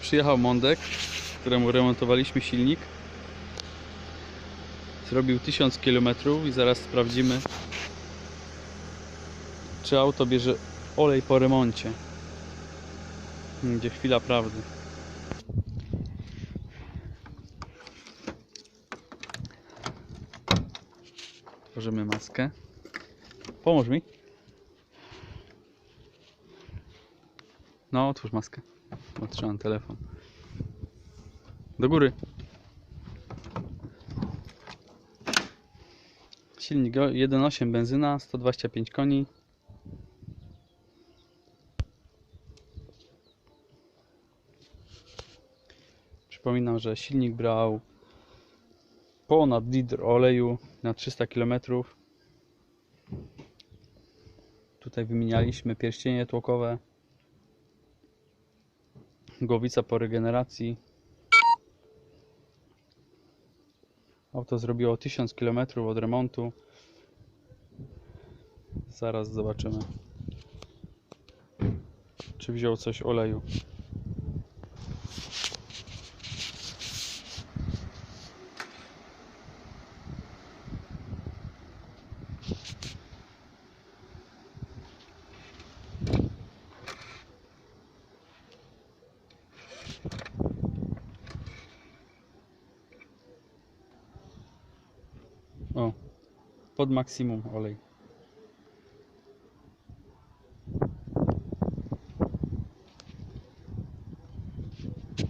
przyjechał Mondek, któremu remontowaliśmy silnik. Zrobił 1000 km i zaraz sprawdzimy, czy auto bierze olej po remoncie. Będzie chwila prawdy. Tworzymy maskę. Pomóż mi. No, otwórz maskę. Bo trzymam telefon. Do góry. Silnik o- 1.8 benzyna, 125 koni. Przypominam, że silnik brał ponad litr oleju na 300 km. Tutaj wymienialiśmy pierścienie tłokowe. Głowica po regeneracji. Auto zrobiło 1000 km od remontu. Zaraz zobaczymy, czy wziął coś oleju. O, pod maksimum olej.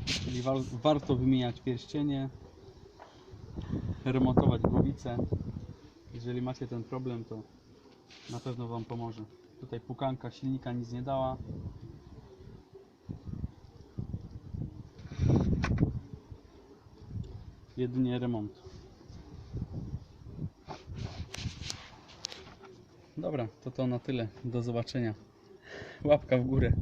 Czyli wa- warto wymieniać pierścienie, remontować głowicę. Jeżeli macie ten problem, to na pewno Wam pomoże. Tutaj pukanka silnika nic nie dała. Jedynie remont. Dobra, to to na tyle. Do zobaczenia. Łapka w górę.